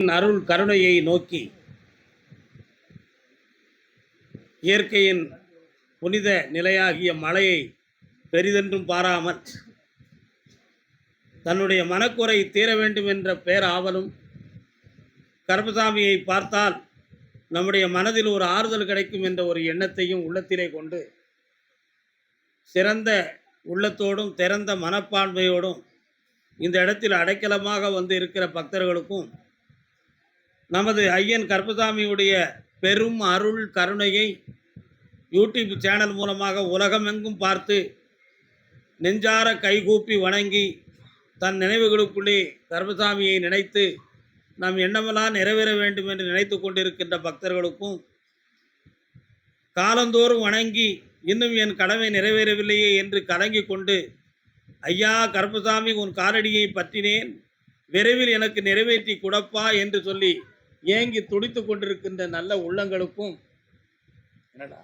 அருள் கருணையை நோக்கி இயற்கையின் புனித நிலையாகிய மழையை பெரிதென்றும் பாராமல் தன்னுடைய மனக்குறை தீர வேண்டும் என்ற பேராவலும் கருப்பசாமியை பார்த்தால் நம்முடைய மனதில் ஒரு ஆறுதல் கிடைக்கும் என்ற ஒரு எண்ணத்தையும் உள்ளத்திலே கொண்டு சிறந்த உள்ளத்தோடும் திறந்த மனப்பான்மையோடும் இந்த இடத்தில் அடைக்கலமாக வந்து இருக்கிற பக்தர்களுக்கும் நமது ஐயன் கருப்பசாமியுடைய பெரும் அருள் கருணையை யூடியூப் சேனல் மூலமாக உலகமெங்கும் பார்த்து நெஞ்சார கைகூப்பி வணங்கி தன் நினைவுகளுக்குள்ளே கருப்பசாமியை நினைத்து நாம் எண்ணமெல்லாம் நிறைவேற வேண்டும் என்று நினைத்து கொண்டிருக்கின்ற பக்தர்களுக்கும் காலந்தோறும் வணங்கி இன்னும் என் கடமை நிறைவேறவில்லையே என்று கலங்கி கொண்டு ஐயா கருப்பசாமி உன் காலடியை பற்றினேன். விரைவில் எனக்கு நிறைவேற்றி கொடுப்பா என்று சொல்லி ஏங்கி துடித்து கொண்டிருக்கின்ற நல்ல உள்ளங்களுக்கும் என்னடா?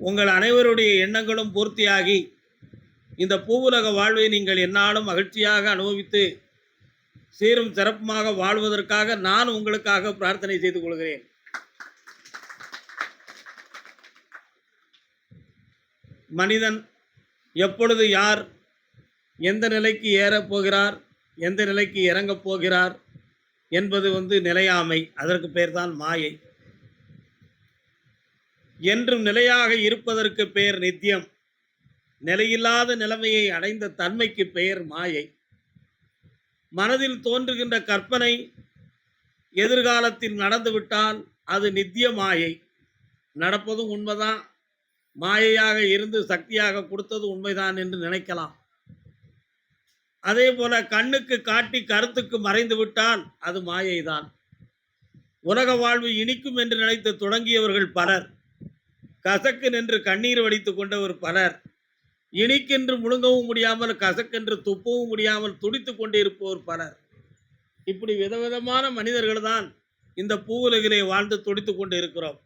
உங்கள் அனைவருடைய எண்ணங்களும் பூர்த்தியாகி இந்த பூவுலக வாழ்வை நீங்கள் என்னாலும் மகிழ்ச்சியாக அனுபவித்து சீரும் சிறப்புமாக வாழ்வதற்காக நான் உங்களுக்காக பிரார்த்தனை செய்து கொள்கிறேன். மனிதன் எப்பொழுது யார் எந்த நிலைக்கு ஏறப் போகிறார் எந்த நிலைக்கு இறங்கப் போகிறார் என்பது வந்து நிலையாமை. அதற்கு பேர்தான் மாயை. என்றும் நிலையாக இருப்பதற்கு பெயர் நித்தியம். நிலையில்லாத நிலைமையை அடைந்த தன்மைக்கு பெயர் மாயை. மனதில் தோன்றுகின்ற கற்பனை எதிர்காலத்தில் நடந்துவிட்டால் அது நித்திய மாயை. நடப்பதும் உண்மைதான். மாயையாக இருந்து சக்தியாக கொடுத்தது உண்மைதான் என்று நினைக்கலாம். அதே போல கண்ணுக்கு காட்டி கருத்துக்கு மறைந்து விட்டால் அது மாயைதான். உலக வாழ்வு இனிக்கும் என்று நினைத்து தொடங்கியவர்கள் பலர் கசக்கு நின்று கண்ணீர் வடித்து கொண்டவர் பலர் இனிக்கென்று முழுங்கவும் முடியாமல் கசக்கென்று துப்பவும் முடியாமல் துடித்துக் கொண்டிருப்பவர் பலர். இப்படி விதவிதமான மனிதர்கள் தான் இந்த பூவுலகிலே வாழ்ந்து துடித்து கொண்டு இருக்கிறோம்.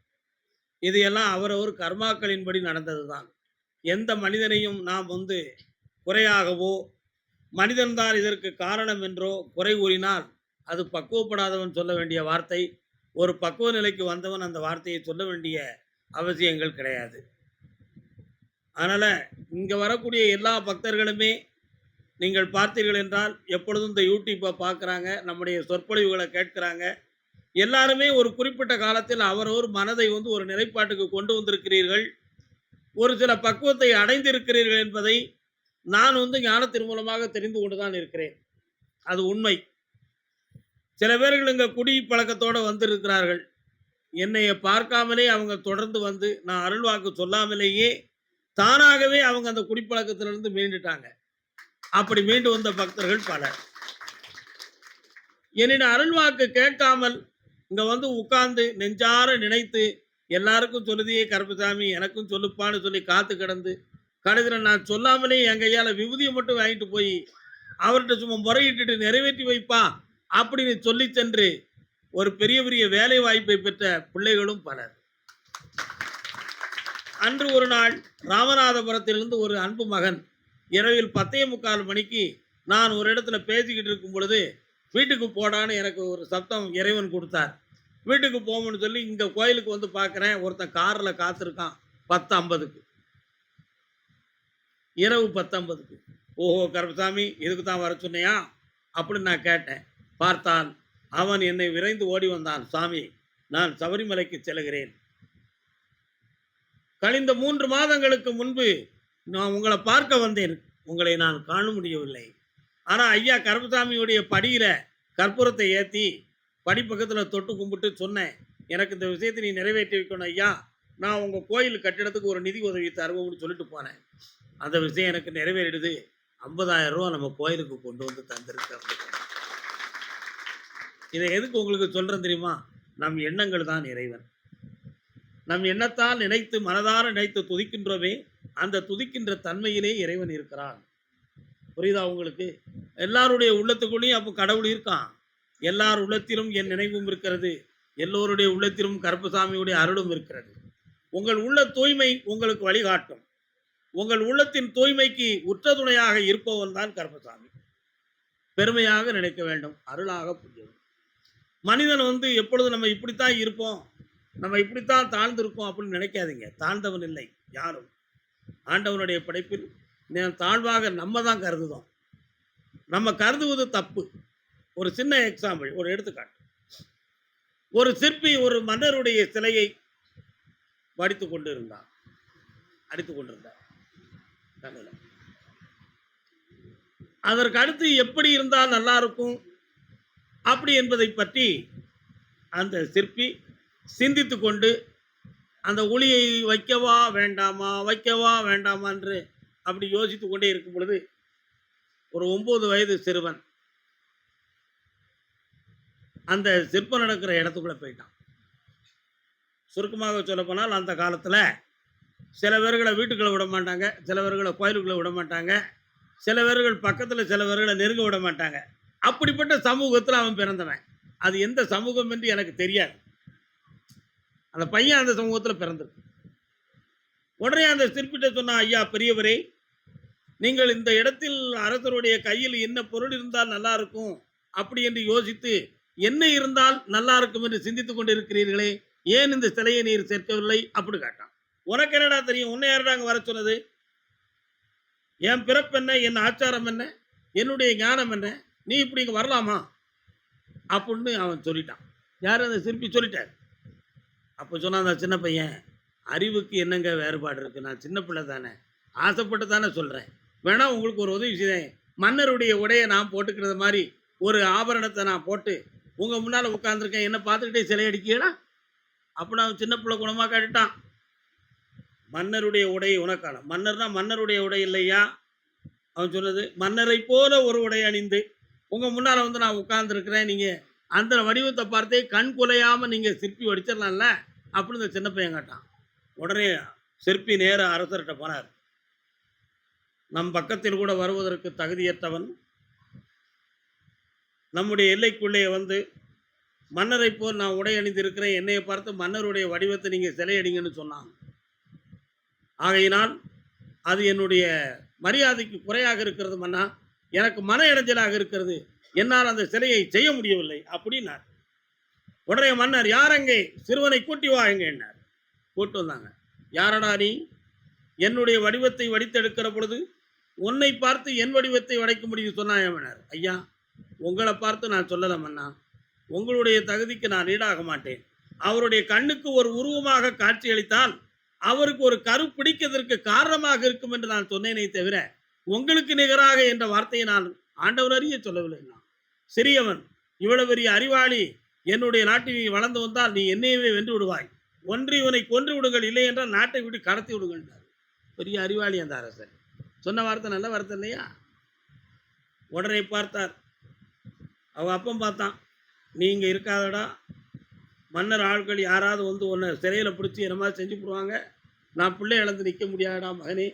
இது எல்லாம் அவரவர் கர்மாக்களின்படி நடந்தது தான் எந்த மனிதனையும் நாம் வந்து குறையாகவோ மனிதன்தான் இதற்கு காரணம் என்றோ குறை கூறினால் அது பக்குவப்படாதவன் சொல்ல வேண்டிய வார்த்தை. ஒரு பக்குவ நிலைக்கு வந்தவன் அந்த வார்த்தையை சொல்ல வேண்டிய அவசியங்கள் கிடையாது. அதனால் இங்கே வரக்கூடிய எல்லா பக்தர்களுமே நீங்கள் பார்த்தீர்கள் என்றால் எப்பொழுதும் இந்த யூடியூப்பை பார்க்குறாங்க நம்முடைய சொற்பொழிவுகளை கேட்குறாங்க. எல்லாருமே ஒரு குறிப்பிட்ட காலத்தில் அவரவர் மனதை வந்து ஒரு நிலைப்பாட்டுக்கு கொண்டு வந்திருக்கிறீர்கள். ஒரு சில பக்குவத்தை அடைந்திருக்கிறீர்கள் என்பதை நான் வந்து ஞானத்தின் மூலமாக தெரிந்து கொண்டு தான் இருக்கிறேன். அது உண்மை. சில பேர்கள் இங்கே குடி பழக்கத்தோடு வந்திருக்கிறார்கள். என்னைய பார்க்காமலே அவங்க தொடர்ந்து வந்து நான் அருள்வாக்கு சொல்லாமலேயே தானாகவே அவங்க அந்த குடிப்பழக்கத்திலிருந்து மீண்டுட்டாங்க. அப்படி மீண்டு வந்த பக்தர்கள் பலர். என்னிடம் அருள்வாக்கு கேட்காமல் இங்கே வந்து உட்கார்ந்து நெஞ்சார நினைத்து எல்லாருக்கும் சொல்லுதியே கருப்பசாமி எனக்கும் சொல்லுப்பான்னு சொல்லி காத்து கிடந்து கடைசியில் நான் சொல்லாமலே என் கையால் விபூதியை மட்டும் வாங்கிட்டு போய் அவர்கிட்ட சும்மா முறையிட்டுட்டு நிறைவேற்றி வைப்பா அப்படின்னு சொல்லி சென்று ஒரு பெரிய பெரிய வேலை வாய்ப்பை பெற்ற பிள்ளைகளும் பலர். அன்று ஒரு நாள் ராமநாதபுரத்திலிருந்து ஒரு அன்பு மகன் இரவில் பத்தே முக்கால் மணிக்கு நான் ஒரு இடத்துல பேசிக்கிட்டு இருக்கும் பொழுது வீட்டுக்கு போடான்னு எனக்கு ஒரு சத்தம் இறைவன் கொடுத்தார். வீட்டுக்கு போகணும்னு சொல்லி இங்கே கோயிலுக்கு வந்து பார்க்குறேன். ஒருத்தன் காரில் காத்திருக்கான். பத்து ஐம்பதுக்கு. இரவு பத்தொன்பதுக்கு. ஓஹோ கருப்பசாமி இதுக்கு தான் வர சொன்னியா? அப்படின்னு நான் கேட்டேன். பார்த்தான் அவன் என்னை விரைந்து ஓடி வந்தான். சாமி நான் சபரிமலைக்கு செல்கிறேன். கழிந்த மூன்று மாதங்களுக்கு முன்பு நான் உங்களை பார்க்க வந்தேன். உங்களை நான் காண முடியவில்லை. ஆனால் ஐயா கருப்பசாமியுடைய படியில் கற்பூரத்தை ஏற்றி படி பக்கத்தில் தொட்டு கும்பிட்டு சொன்னேன். எனக்கு இந்த விஷயத்தை நீ நிறைவேற்றி வைக்கணும் ஐயா. நான் உங்கள் கோயில் கட்டிடத்துக்கு ஒரு நிதி உதவி தருவோம்னு சொல்லிட்டு போனேன். அந்த விஷயம் எனக்கு நிறைவேறிடுது. ஐம்பதாயிரம் ரூபா நம்ம கோயிலுக்கு கொண்டு வந்து தந்திருக்கு இதை எதுக்கு உங்களுக்கு சொல்கிறேன் தெரியுமா? நம் எண்ணங்கள் தான் இறைவன். நம் எண்ணத்தால் நினைத்து மனதார நினைத்து துதிக்கின்றோமே அந்த துதிக்கின்ற தன்மையிலே இறைவன் இருக்கிறான். புரியுதா உங்களுக்கு? எல்லாருடைய உள்ளத்துக்குள்ளேயும் அப்போ கடவுள் இருக்கான். எல்லார் உள்ளத்திலும் என் நினைவும் இருக்கிறது. எல்லோருடைய உள்ளத்திலும் கருப்பசாமியுடைய அருளும் இருக்கிறது. உங்கள் உள்ள தூய்மை உங்களுக்கு வழிகாட்டும். உங்கள் உள்ளத்தின் தூய்மைக்கு உற்ற துணையாக இருப்பவன் தான் கருப்பசாமி பெருமையாக நினைக்க வேண்டும். அருளாக புரிய மனிதன் வந்து எப்பொழுது நம்ம இப்படித்தான் இருப்போம் நம்ம இப்படித்தான் தாழ்ந்திருப்போம் அப்படின்னு நினைக்காதீங்க. தாழ்ந்தவன் இல்லை யாரும். ஆண்டவனுடைய படைப்பில் தாழ்வாக நம்ம தான் கருதுதோம். நம்ம கருதுவது தப்பு. ஒரு சின்ன எக்ஸாம்பிள் ஒரு எடுத்துக்காட்டு. ஒரு சிற்பி ஒரு மன்னருடைய சிலையை வடித்து கொண்டு இருந்தான் அடித்து கொண்டிருந்தார். கண்ணுல. அதற்கு அடுத்து எப்படி இருந்தால் நல்லா இருக்கும் அப்படி என்பதை பற்றி அந்த சிற்பி சிந்தித்து கொண்டு அந்த ஒளியை வைக்கவா வேண்டாமா வைக்கவா வேண்டாமா என்று அப்படி யோசித்து கொண்டே இருக்கும் பொழுது ஒரு ஒன்பது வயது சிறுவன் அந்த சிற்பம் நடக்கிற இடத்துக்குள்ள போயிட்டான் சுருக்கமாக சொல்லப்போனால் அந்த காலத்தில் சில பேர்களை வீட்டுக்குள்ளே விட மாட்டாங்க சில பேர்களை கோயிலுக்குள்ளே விட மாட்டாங்க சில பேர்கள் பக்கத்தில் சில பேர்களை நெருங்க விட மாட்டாங்க. அப்படிப்பட்ட சமூகத்தில் அவன் பிறந்தவன். அது எந்த சமூகம் என்று எனக்கு தெரியாது. அந்த பையன் அந்த சமூகத்தில் பிறந்திருக்கு உடனே அந்த சிற்பிட்ட சொன்னான் ஐயா பெரியவரே நீங்கள் இந்த இடத்தில் அரசருடைய கையில் என்ன பொருள் இருந்தால் நல்லா இருக்கும்? அப்படி என்று யோசித்து என்ன இருந்தால் நல்லா இருக்கும் என்று சிந்தித்துக் கொண்டிருக்கிறீர்களே ஏன் இந்த சிலையை நீர் சேர்க்கவில்லை? அப்படி கேட்டான். உனக்கு என்னடா தெரியும்? உன்னை யாரடா அங்க வர சொன்னது? என் பிறப்பு என்ன? என் ஆச்சாரம் என்ன? என்னுடைய ஞானம் என்ன? நீ இப்படி இங்கே வரலாமா? அப்படின்னு அவன் சொல்லிட்டான். யார் அந்த சிற்பி சொல்லிட்டார்? அப்போ சொன்னான் அந்த சின்ன பையன். அறிவுக்கு என்னங்க வேறுபாடு இருக்குது நான் சின்ன பிள்ளை தானே. ஆசைப்பட்டு தானே சொல்கிறேன் வேணா உங்களுக்கு ஒரு உதவி செய்தேன். மன்னருடைய உடையை நான் போட்டுக்கிறது மாதிரி ஒரு ஆபரணத்தை நான் போட்டு உங்கள் முன்னால் உட்காந்துருக்கேன் என்ன பார்த்துக்கிட்டே சிலை அடிக்கீங்களா? அப்படின்னு அவன் சின்ன பிள்ளை குணமாக காட்டிட்டான். மன்னருடைய உடை உனக்கான. மன்னர்னா மன்னருடைய உடை இல்லையா? அவன் சொன்னது மன்னரை போல ஒரு உடை அணிந்து. உங்கள் முன்னால் வந்து நான் உட்கார்ந்துருக்கிறேன். நீங்கள் அந்த வடிவத்தை பார்த்தே கண் குலையாமல் நீங்கள் சிற்பி வடிச்சிடலாம்ல? அப்படின்னு இந்த சின்ன பையன் கேட்டான். உடனே சிற்பி நேர அரசர்கிட்ட போனார். நம் பக்கத்தில் கூட வருவதற்கு தகுதியற்றவன் நம்முடைய எல்லைக்குள்ளே வந்து மன்னரை போல் நான் உடை அணிந்திருக்கிறேன். என்னையை பார்த்து மன்னருடைய வடிவத்தை நீங்கள் சிலையடிங்கன்னு சொன்னாங்க ஆகையினால் அது என்னுடைய மரியாதைக்கு குறையாக இருக்கிறது மன்னா. எனக்கு மன இடைஞ்சலாக இருக்கிறது. என்னால் அந்த சிலையை செய்ய முடியவில்லை அப்படின்னார். உடனே மன்னர் யாரங்கே சிறுவனை கூட்டி வா எங்க என்னார். கூட்டு வந்தாங்க. யாரடா நீ? என்னுடைய வடிவத்தை வடித்தெடுக்கிற பொழுது உன்னை பார்த்து என் வடிவத்தை வடைக்க முடியும் சொன்னாயமனர் ஐயா உங்களை பார்த்து நான் சொல்லலை மன்னா. உங்களுடைய தகுதிக்கு நான் ஈடாக மாட்டேன். அவருடைய கண்ணுக்கு ஒரு உருவமாக காட்சியளித்தால் அவருக்கு ஒரு கரு பிடிக்கிறதற்கு காரணமாக இருக்கும் என்று நான் சொன்னேனே தவிர உங்களுக்கு நிகராக என்ற வார்த்தையை நான் ஆண்டவர் அறிய சொல்லவில்லை. நான் சிறியவன் இவ்வளவு பெரிய அறிவாளி என்னுடைய நாட்டில் நீ வளர்ந்து வந்தால் நீ என்னையவே வென்று விடுவாய். ஒன்று இவனை கொன்று விடுங்கள் இல்லை என்றால் நாட்டை விட்டு கடத்தி விடுங்கள் பெரிய அறிவாளி அந்த அரசர். சொன்ன வார்த்தை நல்ல வார்த்தை இல்லையா? உடனே பார்த்தார். அவன் அப்பம் பார்த்தான். நீங்க இருக்காதடா. மன்னர் ஆட்கள் யாராவது வந்து உன்னை சிறையில் பிடிச்சி என்னமா செஞ்சு போடுவாங்க? நான் பிள்ளை இழந்து நிற்க முடியாடா மகனே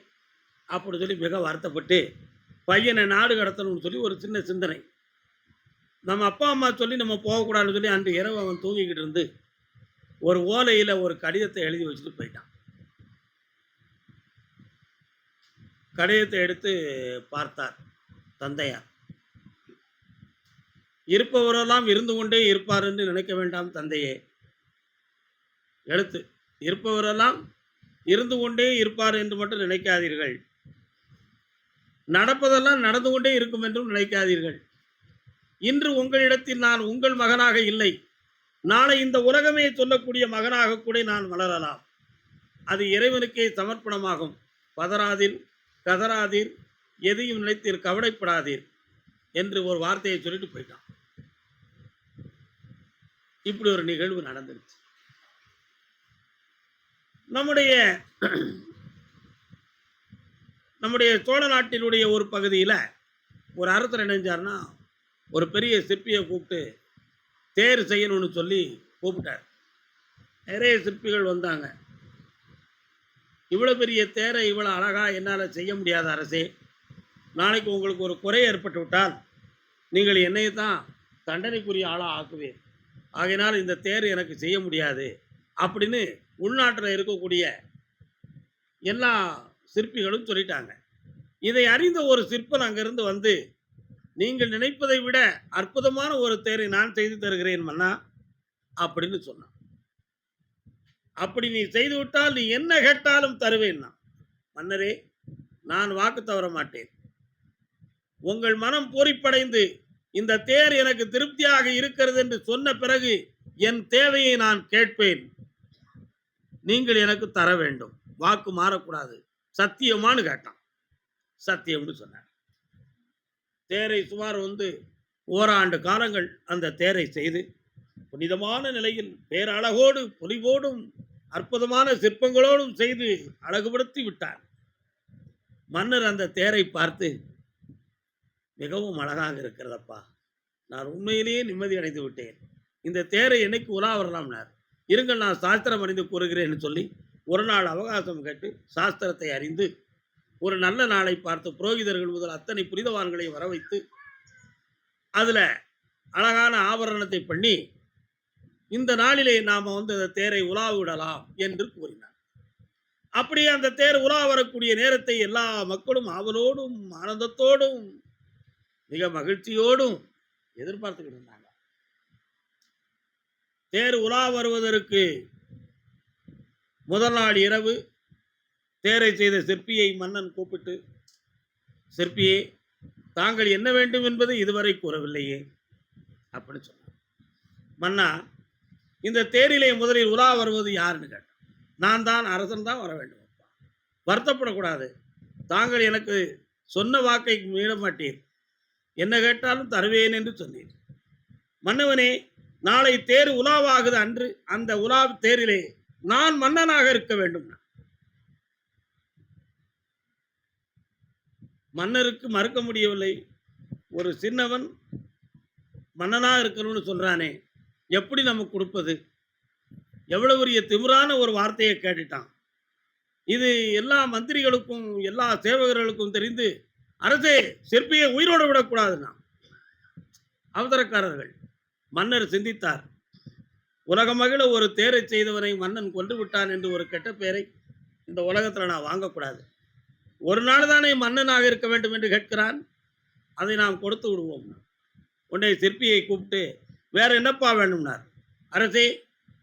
அப்படி சொல்லி மிக வருத்தப்பட்டு பையனை நாடு கடத்தணும்னு சொல்லி ஒரு சின்ன சிந்தனை. நம்ம அப்பா அம்மா சொல்லி நம்ம போகக்கூடாதுன்னு சொல்லி அன்று இரவு அவன் தூங்கிக்கிட்டு இருந்து ஒரு ஓலையில் ஒரு கடிதத்தை எழுதி வச்சுட்டு போயிட்டான். கடிதத்தை எடுத்து பார்த்தார் தந்தையார். இருப்பவரெல்லாம் இருந்து கொண்டே இருப்பார் என்று நினைக்க வேண்டாம் தந்தையே. எழுத்து இருப்பவரெல்லாம் இருந்து கொண்டே இருப்பார் என்று மட்டும் நினைக்காதீர்கள். நடப்பதெல்லாம் நடந்து கொண்டே இருக்கும் என்றும் நினைக்காதீர்கள். இன்று உங்களிடத்தில் நான் உங்கள் மகனாக இல்லை. நாளை இந்த உலகமே சொல்லக்கூடிய மகனாக கூட நான் வளரலாம். அது இறைவனுக்கே சமர்ப்பணமாகும். பதறாதீர் கதறாதீர் எதையும் நினைத்தீர் கவலைப்படாதீர் என்று ஒரு வார்த்தையை சொல்லிட்டு போயிட்டான். இப்படி ஒரு நிகழ்வு நடந்துருச்சு. நம்முடைய நம்முடைய சோழ நாட்டினுடைய ஒரு பகுதியில் ஒரு அரசர் இணைஞ்சார்னா ஒரு பெரிய சிற்பியை கூப்பிட்டு தேர் செய்யணும்னு சொல்லி கூப்பிட்டார். நிறைய சிற்பிகள் வந்தாங்க. இவ்வளோ பெரிய தேரை இவ்வளோ அழகாக என்னால் செய்ய முடியாத அரசே நாளைக்கு உங்களுக்கு ஒரு குறை ஏற்பட்டு விட்டால் நீங்கள் என்னை தான் தண்டனைக்குரிய ஆளாக ஆக்குவேன் ஆகையினால் இந்த தேர் எனக்கு செய்ய முடியாது அப்படின்னு உள்நாட்டில் இருக்கக்கூடிய எல்லா சிற்பிகளும் சொல்லிட்டாங்க. இதை அறிந்த ஒரு சிற்பன் அங்கிருந்து வந்து நீங்கள் நினைப்பதை விட அற்புதமான ஒரு தேரை நான் செய்து தருகிறேன் மன்னா அப்படின்னு சொன்னான். அப்படி நீ செய்து விட்டால் நீ என்ன கேட்டாலும் தருவேன் நான். மன்னரே நான் வாக்கு தவற மாட்டேன். உங்கள் மனம் பூரிப்படைந்து இந்த தேர் எனக்கு திருப்தியாக இருக்கிறது என்று சொன்ன பிறகு என் தேவையை நான் கேட்பேன். நீங்கள் எனக்கு தர வேண்டும். வாக்கு மாறக்கூடாது. சத்தியமான்னு கேட்டான். சத்தியம்னு சொன்னார். தேரை சுமார் வந்து ஓராண்டு காலங்கள் அந்த தேரை செய்து புனிதமான நிலையில் பேரழகோடு பொலிவோடும் அற்புதமான சிற்பங்களோடும் செய்து அழகுபடுத்தி விட்டார். மன்னர் அந்த தேரை பார்த்து மிகவும் அழகாக இருக்கிறதப்பா. நான் உண்மையிலேயே நிம்மதி அடைந்து விட்டேன். இந்த தேரை என்னைக்கு உலா வரலாம்னார்? இருங்கள் நான் சாஸ்திரம் அறிந்து கூறுகிறேன்னு சொல்லி ஒரு நாள் அவகாசம் கேட்டு சாஸ்திரத்தை அறிந்து ஒரு நல்ல நாளை பார்த்து புரோகிதர்கள் முதல் அத்தனை புனிதவான்களை வர வைத்து அதில் அழகான ஆபரணத்தை பண்ணி இந்த நாளிலே நாம் வந்து அந்த தேரை உலாவிடலாம் என்று கூறினார். அப்படியே அந்த தேர் உலா வரக்கூடிய நேரத்தை எல்லா மக்களும் ஆவலோடும் ஆனந்தத்தோடும் மிக மகிழ்ச்சியோடும் எதிர்பார்த்துக்கிட்டு இருந்தாங்க. தேர் உலா வருவதற்கு முதல் நாள் இரவு தேரை செய்த சிற்பியை மன்னன் கூப்பிட்டு சிற்பியே தாங்கள் என்ன வேண்டும் என்பது இதுவரை கூறவில்லையே அப்படின்னு சொன்னார் மன்னா இந்த தேரிலே முதலில் உலா வருவது யாருன்னு கேட்டான். நான் தான் அரசன் தான் வர வேண்டும். வருத்தப்படக்கூடாது. தாங்கள் எனக்கு சொன்ன வாக்கை மீற மாட்டீர் என்ன கேட்டாலும் தருவேன் என்று சொன்னீர். மன்னவனே நாளை தேர் உலாவாகுது அன்று அந்த உலா தேரிலே நான் மன்னனாக இருக்க வேண்டும். மன்னருக்கு மறுக்க முடியவில்லை. ஒரு சின்னவன் மன்னனாக இருக்கணும்னு சொல்றானே எப்படி நமக்கு கொடுப்பது? எவ்வளவு பெரிய திமிரான ஒரு வார்த்தையை கேட்டுட்டான். இது எல்லா மந்திரிகளுக்கும் எல்லா சேவகர்களுக்கும் தெரிந்து அரசே சிற்பியை உயிரோடு விடக்கூடாதுன்னா அவசரக்காரர்கள் மன்னர் சிந்தித்தார். உலக மகிழ ஒரு தேரை செய்தவனை மன்னன் கொண்டு விட்டான் என்று ஒரு கெட்ட பெயரை இந்த உலகத்தில் நான் வாங்கக்கூடாது. ஒரு நாள் தானே மன்னனாக இருக்க வேண்டும் என்று கேட்கிறான். அதை நாம் கொடுத்து விடுவோம். உன்னை சிற்பியை கூப்பிட்டு வேற என்னப்பா வேண்டும்னார்? அரசே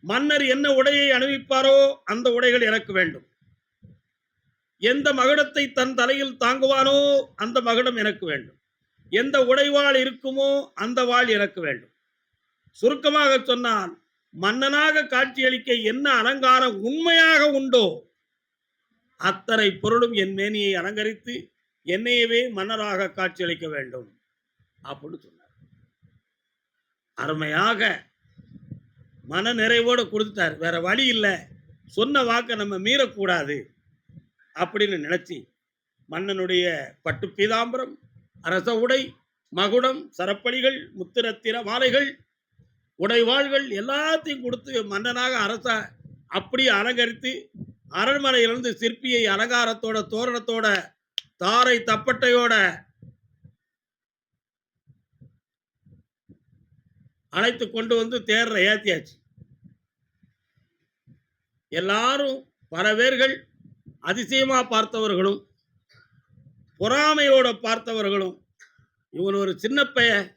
மன்னர் என்ன உடையை அணிவிப்பாரோ அந்த உடைகள் எனக்கு வேண்டும். எந்த மகுடத்தை தன் தலையில் தாங்குவானோ அந்த மகுடம் எனக்கு வேண்டும். எந்த உடைவாள் இருக்குமோ அந்த வாள் எனக்கு வேண்டும். சுருக்கமாக சொன்னால் மன்னனாக காட்சியளிக்க என்ன அலங்காரம் உண்மையாக உண்டோ அத்தனை பொருளும் என் மேனியை அலங்கரித்து என்னையவே மன்னராக காட்சியளிக்க வேண்டும். அப்படின்னு சொன்னார். அருமையாக மன நிறைவோடு கொடுத்துட்டார். வேற வழி இல்லை. சொன்ன வாக்கை நம்ம மீறக்கூடாது. அப்படின்னு நினைச்சி மன்னனுடைய பட்டு பீதாம்பரம் அரச உடை மகுடம் சரப்படிகள் முத்திரத்திர மாலைகள் உடைவாள்கள் எல்லாத்தையும் கொடுத்து மன்னனாக அரச அப்படி அலங்கரித்து அரண்மனையிலிருந்து சிற்பியை அலங்காரத்தோட தோரணத்தோட தாரை தப்பட்டையோட அழைத்து கொண்டு வந்து தேர்ற ஏத்தியாச்சு. எல்லாரும் பல பேர்கள் அதிசயமா பார்த்தவர்களும் பொறாமையோட பார்த்தவர்களும் இவன் ஒரு சின்ன பையன்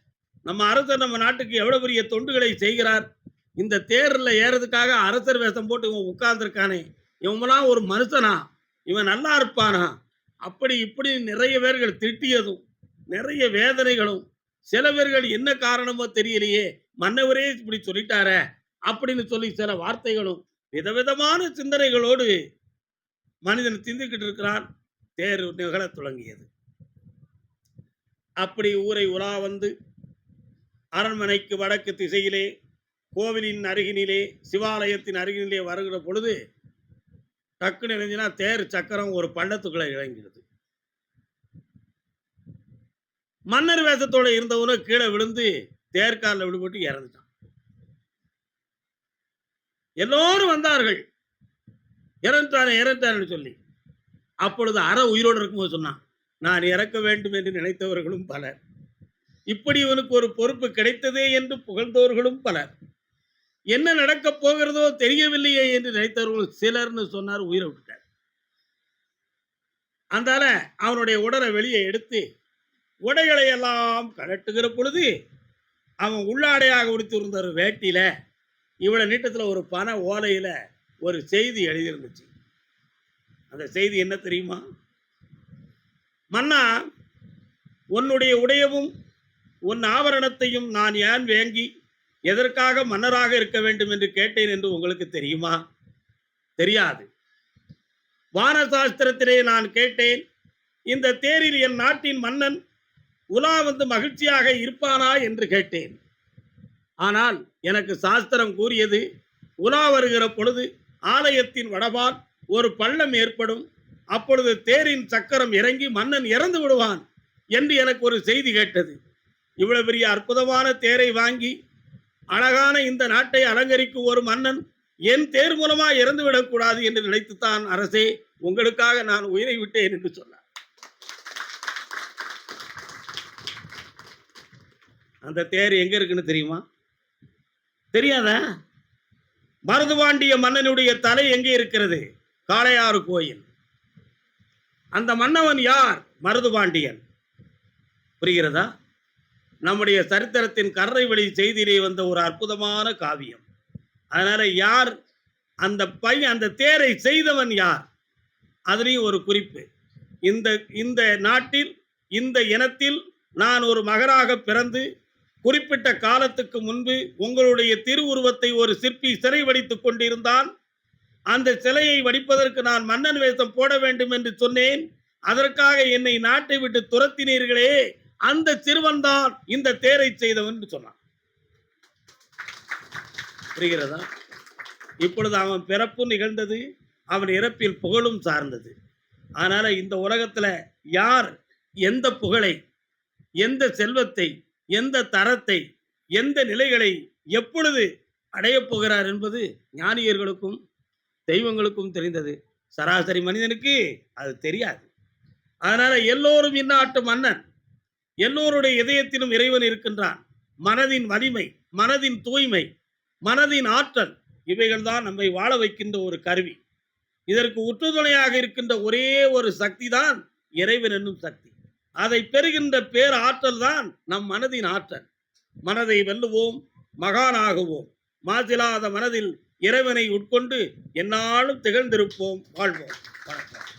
நம்ம அரசர் நம்ம நாட்டுக்கு எவ்வளவு பெரிய தொண்டுகளை செய்கிறார்? இந்த தேரில் ஏறதுக்காக அரசர் வேஷம் போட்டு இவன் உட்கார்ந்துருக்கானே. இவன்லாம் ஒரு மனுஷனா? இவன் நல்லா இருப்பானா? அப்படி இப்படி நிறைய பேர்கள் திட்டியதும் நிறைய வேதனைகளும் சில பேர்கள் என்ன காரணமோ தெரியலையே மன்னவரே இப்படி சொல்லிட்டார அப்படின்னு சொல்லி சில வார்த்தைகளும் விதவிதமான சிந்தனைகளோடு மனிதன் சிந்திக்கிட்டு இருக்கிறான். தேர் நிகழத் தொடங்கியது. அப்படி ஊரை உலா வந்து அரண்மனைக்கு வடக்கு திசையிலே கோவிலின் அருகினிலே சிவாலயத்தின் அருகினிலே வருகிற பொழுது டக்கு நினைஞ்சினா தேர் சக்கரம் ஒரு பள்ளத்துக்குள்ள இறங்கிடுது. மன்னர் வேஷத்தோடு இருந்தவனும் கீழே விழுந்து தேர்காலில் விடுபட்டு இறந்துட்டான். எல்லோரும் வந்தார்கள். இறந்துட்டானே இறந்துட்டான்னு சொல்லி. அப்பொழுது அற உயிரோடு இருக்கும்போது சொன்னான் நான் இறக்க வேண்டும் என்று நினைத்தவர்களும் பலர். இப்படி இவனுக்கு ஒரு பொறுப்பு கிடைத்ததே என்று புகழ்ந்தவர்களும் பலர். என்ன நடக்கப் போகிறதோ தெரியவில்லையே என்று நினைத்தவர்கள் சிலர்னு சொன்னார் உயிரை விட்டுட்டார். அந்தால அவனுடைய உடலை வெளியே எடுத்து உடைகளை எல்லாம் கலட்டுகிற பொழுது அவன் உள்ளாடையாக உடுத்திருந்த ஒரு வேட்டியில இவ்வளவு நீட்டத்தில் ஒரு பண ஓலையில ஒரு செய்தி எழுதியிருந்துச்சு. அந்த செய்தி என்ன தெரியுமா? மன்னா உன்னுடைய உடையவும் உன் ஆவரணத்தையும் நான் ஏன் வேங்கி எதற்காக மன்னராக இருக்க வேண்டும் என்று கேட்டேன் என்று உங்களுக்கு தெரியுமா? தெரியாது. வானசாஸ்திரத்திலே நான் கேட்டேன் இந்த தேரில் என் நாட்டின் மன்னன் உலா வந்து மகிழ்ச்சியாக இருப்பானா என்று கேட்டேன். ஆனால் எனக்கு சாஸ்திரம் கூறியது உலா வருகிற பொழுது ஆலயத்தின் வடபால் ஒரு பள்ளம் ஏற்படும் அப்பொழுது தேரின் சக்கரம் இறங்கி மன்னன் இறந்து விடுவான் என்று எனக்கு ஒரு செய்தி கேட்டது. இவ்வளவு பெரிய அற்புதமான தேரை வாங்கி அழகான இந்த நாட்டை அலங்கரிக்கும் ஒரு மன்னன் என் தேர் மூலமா இறந்து விடக்கூடாது என்று நினைத்துத்தான் அரசே உங்களுக்காக நான் உயிரை விட்டேன் என்று சொன்னார். அந்த தேர் எங்க இருக்குன்னு தெரியுமா? தெரியாதா? மருதுபாண்டிய மன்னனுடைய தலை எங்கே இருக்கிறது? காளையாறு கோயில். அந்த மன்னவன் யார்? மருதுபாண்டியன் புரிகிறதா? நம்முடைய சரித்திரத்தின் கர்றை வழி செய்தியிலே வந்த ஒரு அற்புதமான காவியம். அதனால யார் அந்த பையன் அந்த தேரை செய்தவன் யார்? அதுலேயும் ஒரு குறிப்பு. இந்த இந்த நாட்டில் இந்த இனத்தில் நான் ஒரு மகராக பிறந்து குறிப்பிட்ட காலத்துக்கு முன்பு உங்களுடைய திருவுருவத்தை ஒரு சிற்பி சிறை வடித்து கொண்டிருந்தான். அந்த சிலையை வடிப்பதற்கு நான் மன்னன் வேஷம் போட வேண்டும் என்று சொன்னேன். அதற்காக என்னை நாட்டை விட்டு துரத்தினீர்களே. அந்த சிறுவன் தான் இந்த தேரை செய்தவன் சொன்னான். புரிகிறதா? இப்பொழுது அவன் பிறப்பு நிகழ்ந்தது அவன் இறப்பில் புகழும் சார்ந்தது. அதனால இந்த உலகத்துல யார் எந்த புகழை எந்த செல்வத்தை எந்த தரத்தை எந்த நிலைகளை எப்பொழுது அடையப் போகிறார் என்பது ஞானியர்களுக்கும் தெய்வங்களுக்கும் தெரிந்தது. சராசரி மனிதனுக்கு அது தெரியாது. அதனால எல்லோரும் இன்னாட்டு மன்னன். எல்லோருடைய இதயத்திலும் இறைவன் இருக்கின்றான். மனதின் வலிமை மனதின் தூய்மை மனதின் ஆற்றல் இவைகள் தான் நம்மை வாழ வைக்கின்ற ஒரு கருவி. இதற்கு உற்றுதுணையாக இருக்கின்ற ஒரே ஒரு சக்தி தான் இறைவன் என்னும் சக்தி. அதை பெறுகின்ற பேர் ஆற்றல் தான் நம் மனதின் ஆற்றல். மனதை வெல்லுவோம் மகானாகுவோம். மாசிலாத மனதில் இறைவனை உட்கொண்டு என்னாலும் திகழ்ந்திருப்போம் வாழ்வோம். வணக்கம்.